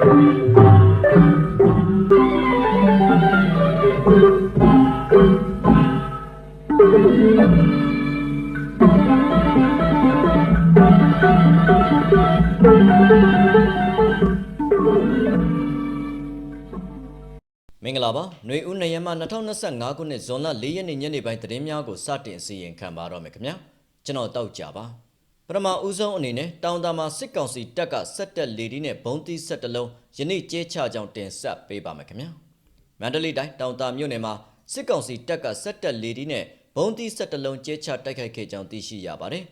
မင်္ဂလာပါຫນွေဦးနယမ2025ခုနှစ်ဇွန်လ4ရက်နေ့ညနေပိုင်းသတင်းများကိုစတင်စီရင်ခံပါတော့မယ်ခင်ဗျာကျွန်တော်တောက်ကြပါ ပထမဦးဆုံးအနေနဲ့တောင်တာမှာစစ်ကောင်စီတပ်ကဆက်တက်လေဒီနဲ့ဘုံသီးဆက်တလုံးယနေ့ကျဲချကြောင်းတင်ဆက်ပေးပါမယ်ခင်ဗျာမန္တလေးတိုင်းတောင်တာမြို့နယ်မှာစစ်ကောင်စီတပ်ကဆက်တက်လေဒီနဲ့ဘုံသီးဆက်တလုံးကျဲချတိုက်ခိုက်ခဲ့ကြောင်းသိရှိရပါတယ်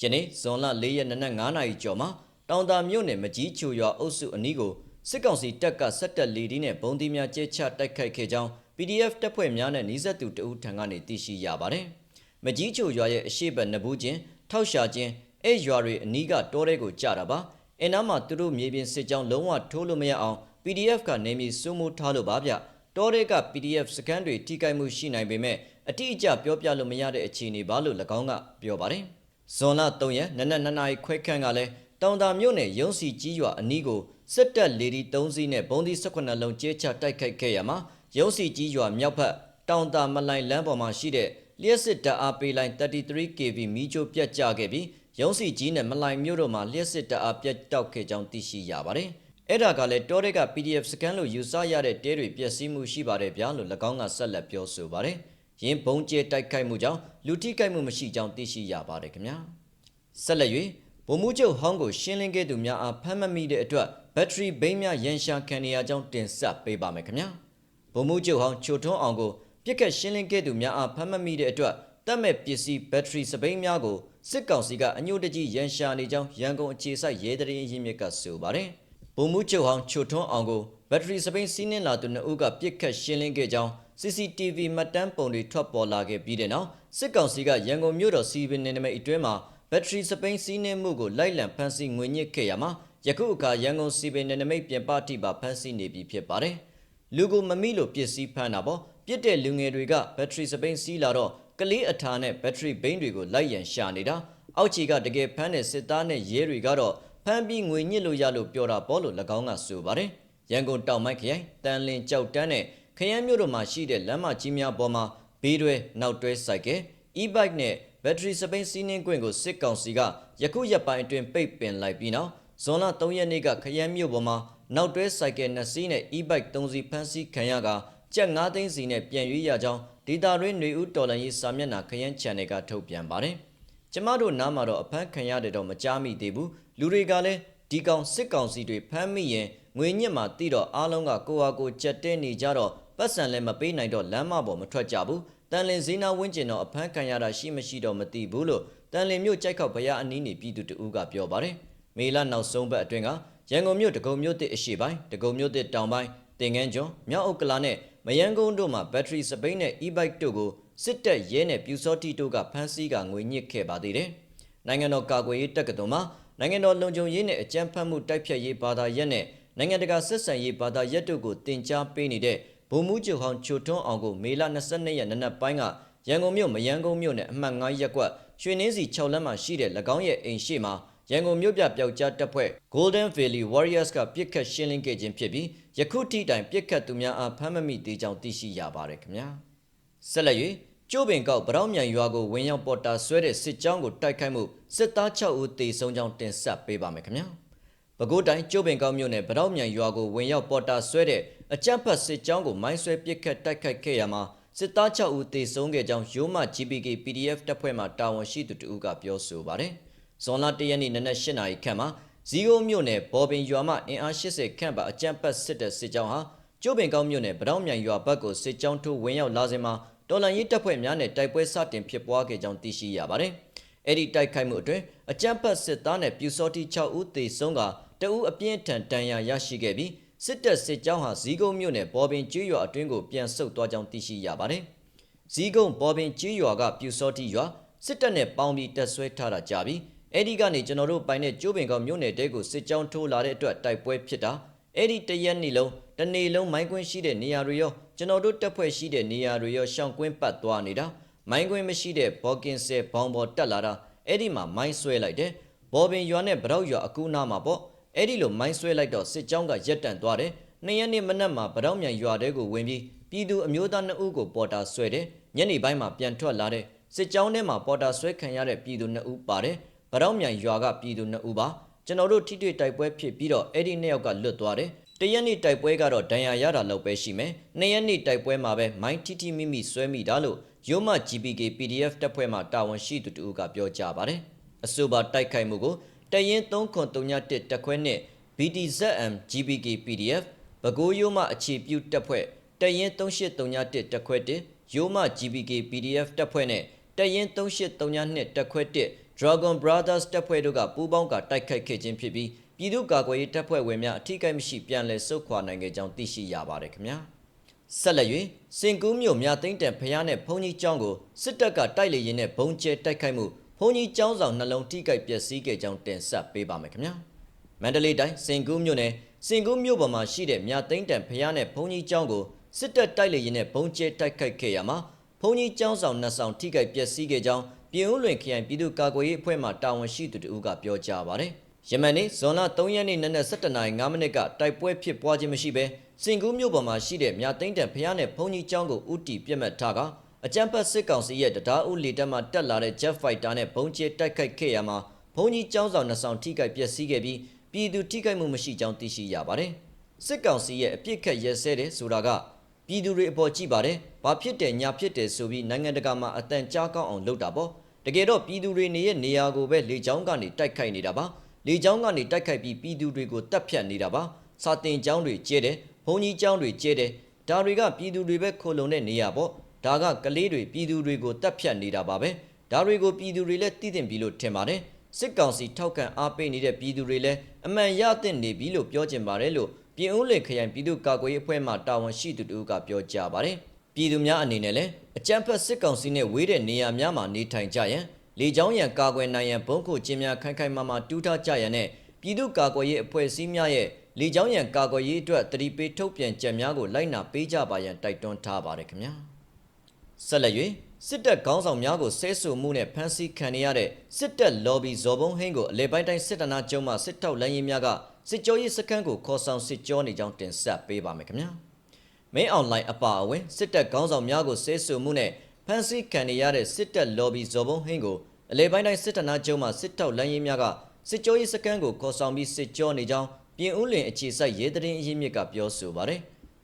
ယနေ့ဇွန်လ4ရက်နေ့နက်9နာရီကျော်မှာတောင်တာမြို့နယ်မကြီးချိုရွာအုပ်စုအနီးကိုစစ်ကောင်စီတပ်ကဆက်တက်လေဒီနဲ့ဘုံသီးများကျဲချတိုက်ခိုက်ခဲ့ကြောင်း PDF တပ်ဖွဲ့များနဲ့နှီးဆက်သူတဦးထံကနေသိရှိရပါတယ်။မကြီးချိုရွာရဲ့အရှိတ်နဘူးချင်းထောက်ရှာချင်း အဲ့ရွာတွေအနီးကတောထဲကိုကြတာပါ။အင်းနာမှာသူတို့မြေပြင်စစ်ကြောင်းလုံးဝထိုးလို့မရအောင် PDF ကနေမြေစိုးမိုးထားလို့ပါဗျ။တောထဲက PDF စကန်တွေထိခိုက်မှုရှိနိုင်ပေမဲ့အတိအကျပြောပြလို့မရတဲ့အခြေအနေပါလို့၎င်းကပြောပါတယ်။ဇွန်လ3ရက်နနက်2နာရီခွဲခန့်ကလည်းတောင်တာမြို့နယ်ရုံးစီကြီးရွာအနီးကိုစစ်တပ်လေဒီ3စီးနဲ့ဘုံဒီ18လုံးကျဲချတိုက်ခိုက်ခဲ့ရမှာရုံးစီကြီးရွာမြောက်ဘက်တောင်တာမလိုင်လမ်းပေါ်မှာရှိတဲ့လျှက်စစ်တပ်အားပေးလိုင်း 33kV မီးကြိုးပြတ်ကျခဲ့ပြီး ရုံးစီကြီးနဲ့မလိုင်မြို့တို့မှာလျှက်စစ်တပ်အားပြတ်တောက်ခဲ့ကြောင်းသိရှိရပါတယ်။အဲ့ဒါကလည်းတောတွေက PDF စကန်လို့ယူဆရတဲ့တဲတွေပျက်စီးမှုရှိပါတယ်ဗျာလို့၎င်းကဆက်လက်ပြောဆိုပါတယ်။ရင်းဘုံကျဲတိုက်ခိုက်မှုကြောင့်လူထိခိုက်မှုမရှိကြောင်းသိရှိရပါတယ်ခင်ဗျာ။ဆက်လက်၍ဗိုလ်မှူးချုပ်ဟောင်းကိုရှင်းလင်းခဲ့သူများအားဖမ်းမမိတဲ့အတွက်ဘက်ထရီဘိန်းများရန်ရှာခံနေရကြောင်းတင်ဆက်ပေးပါမယ်ခင်ဗျာဗိုလ်မှူးချုပ်ဟောင်းချိုထွန်းအောင်ကိုပြစ်ခတ်ရှင်းလင်းခဲ့သူများအားဖမ်းမမိတဲ့အတွက်တပ်မဲ့ပစ္စည်းဘက်ထရီစပိန်များကို စစ်ကောင်စီကအညှို့တကြီးရန်ရှာနေကြောင်းရန်ကုန်အခြေစိုက်ရဲတရင်ရင်းမြစ်ကဆိုပါတယ်ဗိုလ်မှူးချုပ်ဟောင်းချိုထွန်းအောင်ကိုဘက်ထရီစပိန်စီးနှင်းလာသူနှစ်ဦးကပြစ်ခတ်ရှင်းလင်းခဲ့ကြောင်း CCTV မှတ်တမ်းပုံတွေထွက်ပေါ်လာခဲ့ပြီးတဲ့နောက်စစ်ကောင်စီကရန်ကုန်မြို့တော်စီဗီနယ်နိမိတ်အတွင်းမှာဘက်ထရီစပိန်စီးနှင်းမှုကိုလိုက်လံဖမ်းဆီးငွေညစ်ခဲ့ရမှာယခုအခါရန်ကုန်စီပင်နယ်နိမိတ်ပြင်ပတိပါဖမ်းဆီးနေပြီဖြစ်ပါတယ်။လူကိုမမိလို့ပစ္စည်းဖမ်းတာပေါ့ပြစ်တဲ့လူငယ်တွေကဘက်ထရီစပိန်စီးလာတော့ ကလေးအထာနဲ့ဘက်ထရီဘိန်းတွေကိုလိုက်ရန်ရှာနေတာအောက်ခြေကတကယ်ဖမ်းတဲ့စစ်သားနဲ့ရဲတွေကတော့ဖမ်းပြီးငွေညစ်လို့ရလို့ပြောတာပေါ့လို့၎င်းကဆိုပါတယ်။ရန်ကုန်တောင်မိုက်ခရိုင်တန်လင်းကြောက်တန်းနဲ့ခရမ်းမြို့တို့မှာရှိတဲ့လမ်းမကြီးများပေါ်မှာဘေးတွဲနောက်တွဲစိုက်ကဲ e-bike နဲ့ဘက်ထရီစပိန်စီးနှင်းခွင့်ကိုစစ်ကောင်စီကယခုရက်ပိုင်းအတွင်းပိတ်ပင်လိုက်ပြီးနောက်ဇွန်လ3ရက်နေ့ကခရမ်းမြို့ပေါ်မှာနောက်တွဲစိုက်ကယ်2စီးနဲ့ e-bike 3စီးဖမ်းဆီးခံရကကြက်9သိန်းစီနဲ့ပြန်ရွေးရကြောင်း ဒေတာရင်းຫນွေဦးတော်လန်ရေးစာမျက်နှာခရမ်း channel ကထုတ်ပြန်ပါတယ်။ကျမတို့နားမှာတော့အဖမ်းခံရတယ်တော့မကြားမိသေးဘူး။လူတွေကလည်းဒီကောင်စစ်ကောင်စီတွေဖမ်းမိရင်ငွေညစ်မှာတိတော့အားလုံးကကိုဟာကိုကြက်တဲနေကြတော့ပတ်စံလည်းမပေးနိုင်တော့လမ်းမပေါ်မထွက်ကြဘူး။တန်လင်ဇီနာဝင်းကျင်တော့အဖမ်းခံရတာရှိမရှိတော့မသိဘူးလို့တန်လင်မြို့ကြိုက်ခောက်ဘုရားအနီးနေပြည်သူတဦးကပြောပါတယ်။မေလနောက်ဆုံးပတ်အတွင်းကရန်ကုန်မြို့တကုံမြို့တစ်အရှိပိုင်းတကုံမြို့တစ်တောင်ပိုင်းတင်ငန်းကျွန်းမြောက်ဥက္ကလာနဲ့ မယန်းကုန်းတို့မှာဘက်ထရီစပိန်နဲ့ e-bike တို့ကိုစစ်တပ်ရဲနဲ့ပြူစောတိတို့ကဖမ်းဆီးကငွေညစ်ခဲ့ပါသေးတယ်။နိုင်ငံတော်ကာကွယ်ရေးတပ်ကတော်မှာနိုင်ငံတော်လုံခြုံရေးနဲ့အကြမ်းဖက်မှုတိုက်ဖျက်ရေးဘာသာရပ်နဲ့နိုင်ငံတကာဆက်ဆံရေးဘာသာရပ်တို့ကိုတင် जा ပေးနေတဲ့ဗိုလ်မှူးချုပ်ဟောင်းချိုထွန်းအောင်ကိုမေလ22ရက်နေ့နက်ပိုင်းကရန်ကုန်မြို့မယန်းကုန်းမြို့နယ်အမှတ်9ရပ်ကွက်ရွှေနှင်းစီ6လမ်းမှာရှိတဲ့၎င်းရဲ့အိမ်ရှိမှာ ရန်ကုန်မြို့ပြပျောက်ကြားတပ်ဖွဲ့ Golden Valley Warriors ကပြစ်ခတ်ရှင်းလင်းခဲ့ခြင်းဖြစ်ပြီးယခုထိတိုင်ပြစ်ခတ်သူများအားဖမ်းမမိသေးကြောင်းသိရှိရပါတယ်ခင်ဗျာဆက်လက်၍ကျိုးပင်ကောက်ဗရောင်းမြန်ရွာကိုဝင်ရောက်ပေါ်တာဆွဲတဲ့စစ်ကြောင်းကိုတိုက်ခိုက်မှုစစ်သား6ဦးသေဆုံးကြောင်းတင်ဆက်ပေးပါမယ်ခင်ဗျာပဲခူးတိုင်းကျိုးပင်ကောက်မြို့နယ်ဗရောင်းမြန်ရွာကိုဝင်ရောက်ပေါ်တာဆွဲတဲ့အကြမ်းဖက်စစ်ကြောင်းကိုမိုင်းဆွဲပစ်ခတ်တိုက်ခိုက်ခဲ့ရမှာစစ်သား6ဦးသေဆုံးခဲ့ကြောင်းရိုးမ GPK PDF တပ်ဖွဲ့မှတာဝန်ရှိသူတဦးကပြောဆိုပါတယ်။ ဇွန်လ၁ရက်နေ့နနက်၈နာရီခန့်မှာဇီးကုန်းမြို့နယ်ဘော်ပင်ရွာမှအင်အား80ခန့်ပါအကြမ်းဖက်စစ်တဲ့စစ်ကြောင်းဟာကျိုးပင်ကောင်းမြို့နယ်ဗတောင်းမြိုင်ရွာဘက်ကိုစစ်ကြောင်းထိုးဝင်ရောက်လာစဉ်မှာတော်လန်ရေးတပ်ဖွဲ့များနဲ့တိုက်ပွဲစတင်ဖြစ်ပွားခဲ့ကြောင်းသိရှိရပါတယ်။အဲ့ဒီတိုက်ခိုက်မှုအတွင်းအကြမ်းဖက်စစ်သားနဲ့ပြူစောတိ6ဦးသေဆုံးကတအူးအပြင်းထန်တန်ရာရရှိခဲ့ပြီးစစ်တပ်စစ်ကြောင်းဟာဇီးကုန်းမြို့နယ်ဘော်ပင်ကျွရွာအတွင်းကိုပြန်ဆုတ်သွားကြောင်းသိရှိရပါတယ်။ဇီးကုန်းဘော်ပင်ကျွရွာကပြူစောတိရွာစစ်တပ်နဲ့ပေါင်းပြီးတပ်ဆွဲထားတာကြာပြီး အဲ့ဒီကနေကျွန်တော်တို့ပိုင်တဲ့ကျိုးပင်ကောင်မြို့နယ်တဲကိုစစ်ကြောင်းထိုးလာတဲ့အတွက်တိုက်ပွဲဖြစ်တာအဲ့ဒီတရက်နေ့လုံးတနေ့လုံးမိုင်းကွင်းရှိတဲ့နေရာတွေရောကျွန်တော်တို့တပ်ဖွဲ့ရှိတဲ့နေရာတွေရောရှောင်ကွင်းပတ်သွားနေတာမိုင်းကွင်းမရှိတဲ့ဘော်ကင်ဆယ်ဘောင်ပေါ်တက်လာတာအဲ့ဒီမှာမိုင်းဆွဲလိုက်တယ်ဘော်ပင်ရွာနဲ့ဗရောက်ရွာအကူနာမှာပေါ့အဲ့ဒီလိုမိုင်းဆွဲလိုက်တော့စစ်ကြောင်းကရက်တန့်သွားတယ်နှစ်ရက်နေ့မနက်မှာဗတောင်းမြန်ရွာတဲကိုဝင်ပြီးပြည်သူအမျိုးသားနှစ်ဦးကိုပေါ်တာဆွဲတယ်ညနေပိုင်းမှာပြန်ထွက်လာတဲ့စစ်ကြောင်းထဲမှာပေါ်တာဆွဲခံရတဲ့ပြည်သူနှစ်ဦးပါတယ် ဗတောင်းမြန်ရွာကပြည်သူနှစ်ဦးပါကျွန်တော်တို့ထိတွေ့တိုက်ပွဲဖြစ်ပြီးတော့အဲ့ဒီနှစ်ယောက်ကလွတ်သွားတယ်တရက်နေ့တိုက်ပွဲကတော့ဒဏ်ရာရတာလောက်ပဲရှိမယ်နှစ်ရက်နေ့တိုက်ပွဲမှာပဲမိုင်းတီတီမိမိဆွဲမိတာလို့ရိုးမ GPK PDF တပ်ဖွဲ့မှတာဝန်ရှိသူတူကပြောကြားပါတယ်အဆိုပါတိုက်ခိုက်မှုကိုတရင်3.31တက်ခွဲနဲ့ BTZM GPK PDF ပဲခူးရိုးမအခြေပြုတပ်ဖွဲ့တရင်3831တက်ခွဲ1ရိုးမ GPK PDF တပ်ဖွဲ့နဲ့တရင်3832တက်ခွဲ1 Dragon Brothers တပ်ဖွဲ့တို့ကပူးပေါင်းကတိုက်ခိုက်ခဲ့ခြင်းဖြစ်ပြီးပြည်သူ့ကာကွယ်ရေးတပ်ဖွဲ့ဝင်များအထူးကိမရှိပြန်လည်ဆုတ်ခွာနိုင်ခဲ့ကြောင်းသိရှိရပါတယ်ခင်ဗျာဆက်လက်၍စင်ကူးမြို့မြသိန်းတန်ဖျားနဲ့ဘုံကြီးကျောင်းကိုစစ်တပ်ကတိုက်လေရင်နဲ့ဘုံကျဲတိုက်ခိုက်မှုဘုံကြီးကျောင်းဆောင်နှလုံးထိခိုက်ပျက်စီးခဲ့ကြောင်းတင်ဆက်ပေးပါမယ်ခင်ဗျာမန္တလေးတိုင်းစင်ကူးမြို့နယ်စင်ကူးမြို့ပေါ်မှာရှိတဲ့မြသိန်းတန်ဖျားနဲ့ဘုံကြီးကျောင်းကိုစစ်တပ်တိုက်လေရင်နဲ့ဘုံကျဲတိုက်ခိုက်ခဲ့ရမှာဘုံကြီးကျောင်းဆောင်နှစ်ဆောင်ထိခိုက်ပျက်စီးခဲ့ကြောင်းပြည်ဦးလွင်ခရိုင်ပြည်သူ့ကာကွယ်ရေးအဖွဲ့မှတာဝန်ရှိသူတို့ကပြောကြားပါတယ်။ယမန်နေ့ဇွန်လ3ရက်နေ့နနက်7:05မိနစ်ကတိုက်ပွဲဖြစ်ပွားခြင်းမရှိဘဲစင်ကူးမြို့ပေါ်မှာရှိတဲ့မြသိန်းတန်ဖျားနဲ့ဘုံကြီးကျောင်းကိုဥတီပြတ်မှတ်ထားကအကြမ်းဖက်စစ်ကောင်စီရဲ့တရားဥလေတပ်မှတက်လာတဲ့ Jet Fighter နဲ့ဘုံကျဲတိုက်ခိုက်ခဲ့ရမှာဘုံကြီးကျောင်းဆောင်နှစ်ဆောင်ထိခိုက်ပျက်စီးခဲ့ပြီးပြည်သူထိခိုက်မှုမရှိကြောင်းသိရှိရပါတယ်။စစ်ကောင်စီရဲ့အပြစ်ခတ်ရဲစဲတယ်ဆိုတာက ပြည်သူတွေအပေါ်ကြည့်ပါတယ်။ဘာဖြစ်တယ်ညာဖြစ်တယ်ဆိုပြီးနိုင်ငံတကာမှာအတန်ကြားကောင်းအောင်လုပ်တာပေါ့။တကယ်တော့ပြည်သူတွေနေရဲ့နေရာကိုပဲလေကြောင်းကနေတိုက်ခိုက်နေတာပါ။လေကြောင်းကနေတိုက်ခိုက်ပြီးပြည်သူတွေကိုတပ်ဖြတ်နေတာပါ။စာတင်ကျောင်းတွေကျဲတယ်။ဘုံကြီးကျောင်းတွေကျဲတယ်။ဒါတွေကပြည်သူတွေပဲခိုလုံတဲ့နေရာပေါ့။ဒါကကလေးတွေပြည်သူတွေကိုတပ်ဖြတ်နေတာပါပဲ။ဒါတွေကိုပြည်သူတွေလည်းသိသိပြီလို့ထင်ပါတယ်။စစ်ကောင်စီထောက်ခံအားပေးနေတဲ့ပြည်သူတွေလည်းအမှန်ရသင့်နေပြီလို့ပြောချင်ပါတယ်လို့ ပြည်ဦးလေခရိုင်ပြည်သူ့ကာကွယ်ရေးအဖွဲ့မှတာဝန်ရှိသူတို့ကပြောကြားပါတယ်။ပြည်သူများအနေနဲ့လည်းအကြမ်းဖက်စစ်ကောင်စီနဲ့ဝေးတဲ့နေရာများမှာနေထိုင်ကြရန်လေကြောင်းရန်ကာကွယ်နိုင်ရန်ဘုံခုကျင်းများခိုင်ခိုင်မာမာတူးထားကြရန်နဲ့ပြည်သူ့ကာကွယ်ရေးအဖွဲ့အစည်းများရဲ့လေကြောင်းရန်ကာကွယ်ရေးအတွက်တတိပေးထုတ်ပြန်ကြံများကိုလိုက်နာပေးကြပါရန်တိုက်တွန်းထားပါတယ်ခင်ဗျာ။ဆက်လက်၍စစ်တပ်ခေါင်းဆောင်များကိုဆဲဆူမှုနဲ့ဖမ်းဆီးခံရတဲ့စစ်တပ် lobby ဇော်ဘုံဟင်းကိုအလဲပိုင်းတိုင်းစစ်တနာကျုံမှစစ်ထောက်လမ်းရင်များက စစ်ကြောရေးစခန်းကိုခေါ်ဆောင်စစ်ကြောနေကြောင်းတင်ဆက်ပေးပါမယ်ခင်ဗျာမင်းအွန်လိုင်းအပါအဝင်စစ်တပ်ခေါင်းဆောင်များကိုဆဲဆူမှုနဲ့ဖမ်းဆီးခံရတဲ့စစ်တပ် lobby ဇော်ဘုံဟင်းကိုအလဲပိုင်းတိုင်းစစ်တနာကျုံမှစစ်ထောက်လမ်းရင်များကစစ်ကြောရေးစခန်းကိုခေါ်ဆောင်ပြီးစစ်ကြောနေကြောင်းပြင်ဦးလင်အခြေစိုက်ရဲတရင်အရင်းမြစ်ကပြောဆိုပါတယ်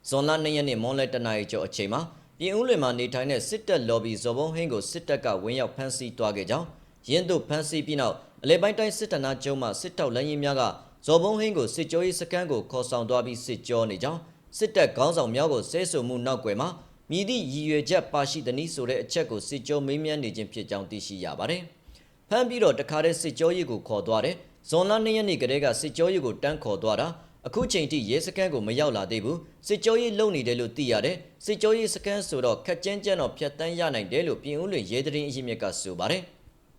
ဇွန်လ2ရက်နေ့မွန်လဲတနာရီကျော်အချိန်မှာပြင်ဦးလွင်မှာနေထိုင်တဲ့စစ်တပ် lobby ဇော်ဘုံဟင်းကိုစစ်တပ်ကဝင်းရောက်ဖမ်းဆီးသွားခဲ့ကြောင်းရင်းတို့ဖမ်းဆီးပြီးနောက်အလဲပိုင်းတိုင်းစစ်တနာကျုံမှစစ်တောက်လမ်းရင်များက ဇော်ဘုံဟင်းကိုစစ်ကြောရေးစခန်းကိုခေါ်ဆောင်သွားပြီးစစ်ကြောနေကြောင်းစစ်တပ်ခေါင်းဆောင်များကိုဆဲဆိုမှုနောက်ွယ်မှာမြည်သည့်ရည်ရွယ်ချက်ပါရှိသည်နည်းဆိုတဲ့အချက်ကိုစစ်ကြောမေးမြန်းနေခြင်းဖြစ်ကြောင်းသိရှိရပါတယ်။ဖမ်းပြီးတော့တခါတည်းစစ်ကြောရေးကိုခေါ်သွားတယ်။ဇွန်လ2ရက်နေ့ကတည်းကစစ်ကြောရေးကိုတန်းခေါ်သွားတာအခုချိန်ထိရဲစခန်းကိုမရောက်လာသေးဘူးစစ်ကြောရေးလုံနေတယ်လို့သိရတယ်စစ်ကြောရေးစခန်းဆိုတော့ခက်ကြမ်းကြမ်းတော့ဖြတ်တန်းရနိုင်တယ်လို့ပြင်ဦးလွင်ရဲတရင်အရင်မြက်ကဆိုပါတယ်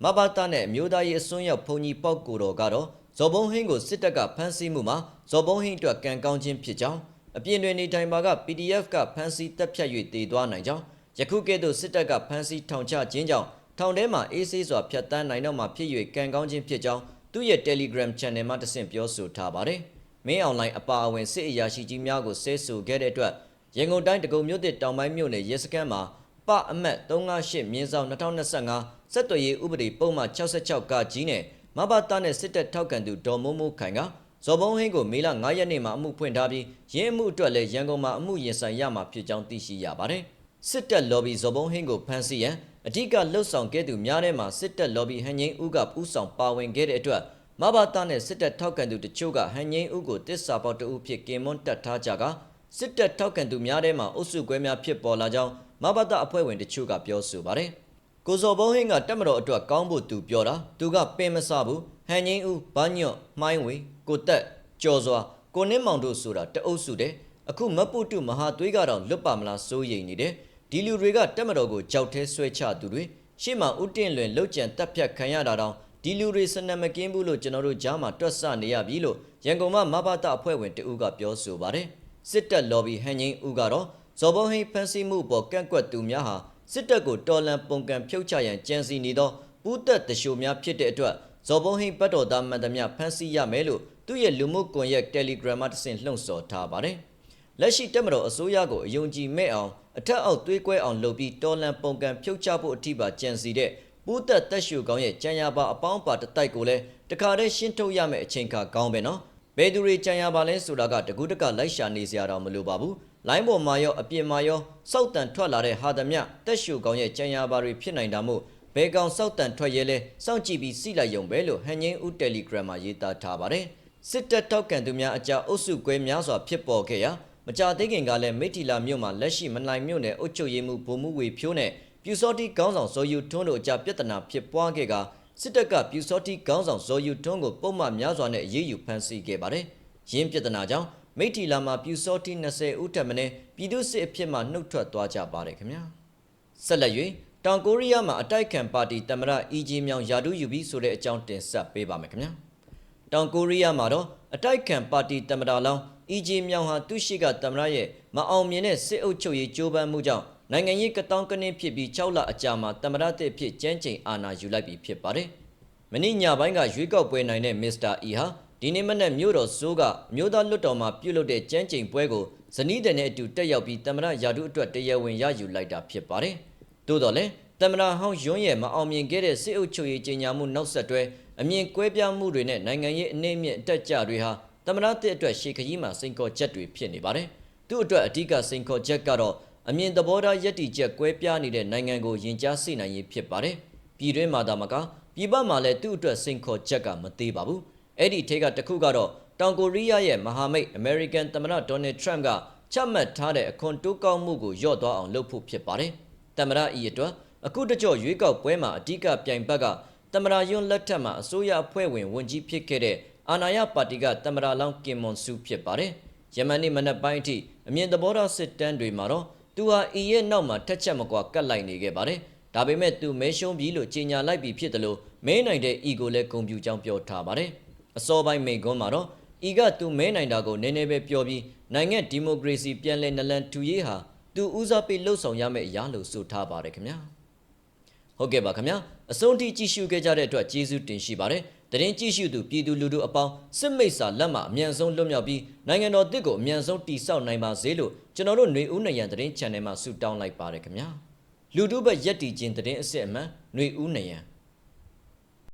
မဘာတာနဲ့အမျိုးသားရေးအစွန်းရောက်ဘုံကြီးပေါက်ကိုတော်ကတော့ ဇော်ဘုံဟင်းကိုစစ်တပ်ကဖမ်းဆီးမှုမှာဇော်ဘုံဟင်းအတွက်ကံကောင်းခြင်းဖြစ်ကြောင်းအပြင်တွင်နေထိုင်ပါက PDF ကဖမ်းဆီးတပ်ဖြတ်၍တည်သွားနိုင်ကြောင်းယခုကဲ့သို့စစ်တပ်ကဖမ်းဆီးထောင်ချခြင်းကြောင့်ထောင်ထဲမှာအေးဆေးစွာဖြတ်တန်းနိုင်တော့မှဖြစ်၍ကံကောင်းခြင်းဖြစ်ကြောင်းသူ့ရဲ့ Telegram Channel မှာတဆင့်ပြောဆိုထားပါတယ်။မင်းအွန်လိုင်းအပါအဝင်စစ်အရာရှိကြီးများကိုဆဲဆိုခဲ့တဲ့အတွက်ရန်ကုန်တိုင်းတကုံမြို့သစ်တောင်ပိုင်းမြို့နယ်ရဲစခန်းမှာပအမတ်358မြင်းဆောင်2025စက်သွေးရေးဥပဒေပုံမှန်66ကကြီးနဲ့ မဘာတာနဲ့စစ်တပ်ထောက်ခံသူဒေါ်မိုးမိုးခိုင်ကဇော်ဘုံဟင်းကိုမေလ9ရက်နေ့မှာအမှုဖွင့်ထားပြီးရင်းအမှုအတွက်လည်းရန်ကုန်မှာအမှုရင်ဆိုင်ရမှာဖြစ်ကြောင်းသိရှိရပါတယ်။စစ်တပ် lobby ဇော်ဘုံဟင်းကိုဖမ်းဆီးရန်အဓိကလှုပ်ဆောင်ခဲ့သူများထဲမှာစစ်တပ် lobby ဟန်ငိမ့်ဦးကပူးဆောင်ပါဝင်ခဲ့တဲ့အတွက်မဘာတာနဲ့စစ်တပ်ထောက်ခံသူတချို့ကဟန်ငိမ့်ဦးကိုတစ္ဆာပေါက်တဦးဖြစ်ကင်မွန်းတက်ထားကြကစစ်တပ်ထောက်ခံသူများထဲမှာအုပ်စုကွဲများဖြစ်ပေါ်လာကြောင်းမဘာတာအဖွဲ့ဝင်တချို့ကပြောဆိုပါတယ်။ ကိုစော်ဘုံဟင်းကတက်မတော်အတွက်ကောင်းဖို့သူပြောတာသူကပင်မဆဘူးဟန်ငိမ့်ဦးဘာညော့မှိုင်းဝေကိုတက်ကျော်စွာကိုနင်းမောင်တို့ဆိုတာတအုပ်စုတဲ့အခုမပုတုမဟာသွေးကတော့လွတ်ပါမလားစိုးရိမ်နေတယ်ဒီလူတွေကတက်မတော်ကိုကြောက်သေးဆွဲချသူတွေရှေ့မှာဥတင့်လွင်လှုပ်ကြံတက်ဖြတ်ခံရတာတောင်ဒီလူတွေစနမကင်းဘူးလို့ကျွန်တော်တို့ကြားမှာတွက်ဆနေရပြီလို့ရန်ကုန်မှာမဘာတာအဖွဲ့ဝင်တဦးကပြောဆိုပါတယ်စစ်တပ် lobby ဟန်ငိမ့်ဦးကတော့ဇော်ဘုံဟိဖန်စီမှုပေါ်ကန့်ကွက်သူများဟာ စစ်တပ်ကိုတော်လန်ပုံကံဖြုတ်ချရန်ကြံစီနေသောပူးသက်တရှိုများဖြစ်တဲ့အတွက်ဇော်ဘုံဟိဘတ်တော်သားမှန်သမျှဖန်စီရမယ်လို့သူ့ရဲ့လူမှုကွန်ရက် Telegram မှာတဆင့်လှုံ့ဆော်ထားပါတယ်။လက်ရှိတက်မတော်အစိုးရကိုအယုံကြည်မဲ့အောင်အထက်အောက်သွေးကွဲအောင်လုပ်ပြီးတော်လန်ပုံကံဖြုတ်ချဖို့အထိပါကြံစီတဲ့ပူးသက်တက်ရှူကောင်းရဲ့ကြံရပါအပေါင်းပါတစ်တိုက်ကိုလည်းတခါတည်းရှင်းထုတ်ရမယ့်အချိန်ခါကောင်းပဲနော်။ဘယ်သူတွေကြံရပါလဲဆိုတာကတကူးတကလိုက်ရှာနေစရာတော့မလိုပါဘူး။ လိုင်းပေါ်မှာရောအပြင်မှာရောစောက်တန်ထွက်လာတဲ့ဟာသမ ्य တက်ရှူကောင်းရဲ့ကြံရပါတွေဖြစ်နိုင်တာမို့ဘဲကောင်စောက်တန်ထွက်ရဲလဲစောင့်ကြည့်ပြီးစီလိုက်ရုံပဲလို့ဟန်ငင်းဦး Telegram မှာရေးသားထားပါတယ်။စစ်တပ်ထောက်ကန်သူများအကြအုပ်စုကွဲများစွာဖြစ်ပေါ်ခဲ့ရာမကြသေးခင်ကလည်းမိထီလာမြို့မှာလက်ရှိမနိုင်မြို့နယ်အုပ်ချုပ်ရေးမှုဗိုလ်မှူးဝေဖြိုးနဲ့ပြူစောတိကောင်းဆောင်ဇော်ယူထွန်းတို့အကြပြဿနာဖြစ်ပွားခဲ့ကစစ်တပ်ကပြူစောတိကောင်းဆောင်ဇော်ယူထွန်းကိုပုံမှန်များစွာနဲ့အရေးယူဖမ်းဆီးခဲ့ပါတယ်။ရင်းပြဿနာကြောင့် မိထီလာမှာပြူစောတိ20ဦးထပ်မင်းပြည်သူစစ်အဖြစ်မှနှုတ်ထွက်သွားကြပါတယ်ခင်ဗျာ။ဆက်လက်၍တောင်ကိုရီးယားမှာအတိုက်ခံပါတီတမရအီဂျီမြောင်ယာဒူးယူပြီးဆိုတဲ့အကြောင်းတင်ဆက်ပေးပါမယ်ခင်ဗျာ။တောင်ကိုရီးယားမှာတော့အတိုက်ခံပါတီတမရလောင်းအီဂျီမြောင်ဟာသူရှိကတမရရဲ့မအောင်မြင်တဲ့စစ်အုပ်ချုပ်ရေးကြိုးပမ်းမှုကြောင့်နိုင်ငံရေးကတောင်းကနင်းဖြစ်ပြီး6လအကြာမှာတမရတဲ့ဖြစ်ကျန်းကျင်အာဏာယူလိုက်ပြီးဖြစ်ပါတယ်။မနေ့ညပိုင်းကရွေးကောက်ပွဲနိုင်တဲ့မစ္စတာအီဟာ ဒီနေ့မနက်မြို့တော်စိုးကမြို့သားလွတ်တော်မှာပြုလုပ်တဲ့ကျန်းကျင်ပွဲကိုဇနီးတဲ့နဲ့အတူတက်ရောက်ပြီးတမရယာဒုအတွက်တရားဝင်ရယူလိုက်တာဖြစ်ပါတယ်။သို့တော်လည်းတမရဟောင်းရွံ့ရဲ့မအောင်မြင်ခဲ့တဲ့စစ်အုပ်ချုပ်ရေးကြီးညာမှုနောက်ဆက်တွဲအမြင်ကွဲပြားမှုတွေနဲ့နိုင်ငံရေးအနေအမြင့်အတက်ကြတွေဟာတမရတဲ့အတွက်ရှေခကြီးမှာစိန်ခေါ်ချက်တွေဖြစ်နေပါတယ်။သူ့အတွက်အဓိကစိန်ခေါ်ချက်ကတော့အမြင်သဘောထားယက်တီချက်ကွဲပြားနေတဲ့နိုင်ငံကိုယင်ကြားစေနိုင်ရေးဖြစ်ပါတယ်။ပြည်တွင်းမှာသာမကပြည်ပမှာလည်းသူ့အတွက်စိန်ခေါ်ချက်ကမသေးပါဘူး။ အဲ့ဒီထဲကတစ်ခုကတော့တောင်ကိုရီးယားရဲ့မဟာမိတ်အမေရိကန်သမ္မတဒေါ်နယ်ထရန့်ကချမှတ်ထားတဲ့အခွန်တိုးကောက်မှုကိုလျော့သွားအောင်လုပ်ဖို့ဖြစ်ပါတယ်။သမ္မတဤအတွက်အခုတကြော့ရွေးကောက်ပွဲမှာအဓိကပြိုင်ဘက်ကသမ္မတယွန်းလက်ထက်မှာအစိုးရအဖွဲ့ဝင်ဝန်ကြီးဖြစ်ခဲ့တဲ့အာဏာရပါတီကသမ္မတလောင်းကင်မွန်ဆူဖြစ်ပါတယ်။ယမန်နေ့မနက်ပိုင်းအထိအမြင့်သဘောထားစစ်တမ်းတွေမှာတော့သူဟာအီရဲ့နောက်မှာထက်ချက်မကွာကတ်လိုက်နေခဲ့ပါတယ်။ဒါပေမဲ့သူမဲရှုံးပြီလို့ကြေညာလိုက်ပြီးဖြစ်တယ်လို့မဲနိုင်တဲ့အီကိုလည်းဂုံပြူကြောင်းပြောထားပါတယ်။ အစောပိုင်းမိန်ကွန်းမှာတော့အီကသူမဲနိုင်တာကိုနည်းနည်းပဲပြောပြီးနိုင်ငံဒီမိုကရေစီပြန်လည်နလန်ထူရေးဟာသူဦးစားပေးလှုပ်ဆောင်ရမယ့်အရာလို့ဆိုထားပါတယ်ခင်ဗျာ။ဟုတ်ကဲ့ပါခင်ဗျာအဆုံးထိကြည့်ရှုခဲ့ကြတဲ့အတွက်ကျေးဇူးတင်ရှိပါတယ်တရင်ကြည့်ရှုသူပြည်သူလူထုအပေါင်းစစ်မိတ်စာလက်မှအမြန်ဆုံးလွတ်မြောက်ပြီးနိုင်ငံတော်တစ်ကိုအမြန်ဆုံးတည်ဆောက်နိုင်ပါစေလို့ကျွန်တော်တို့ຫນွေဦးနရံတရင် channel မှာဆုတောင်းလိုက်ပါတယ်ခင်ဗျာလူထုဘက်ရက်တီချင်းတရင်အစ်စ်အမှန်ຫນွေဦးနရံ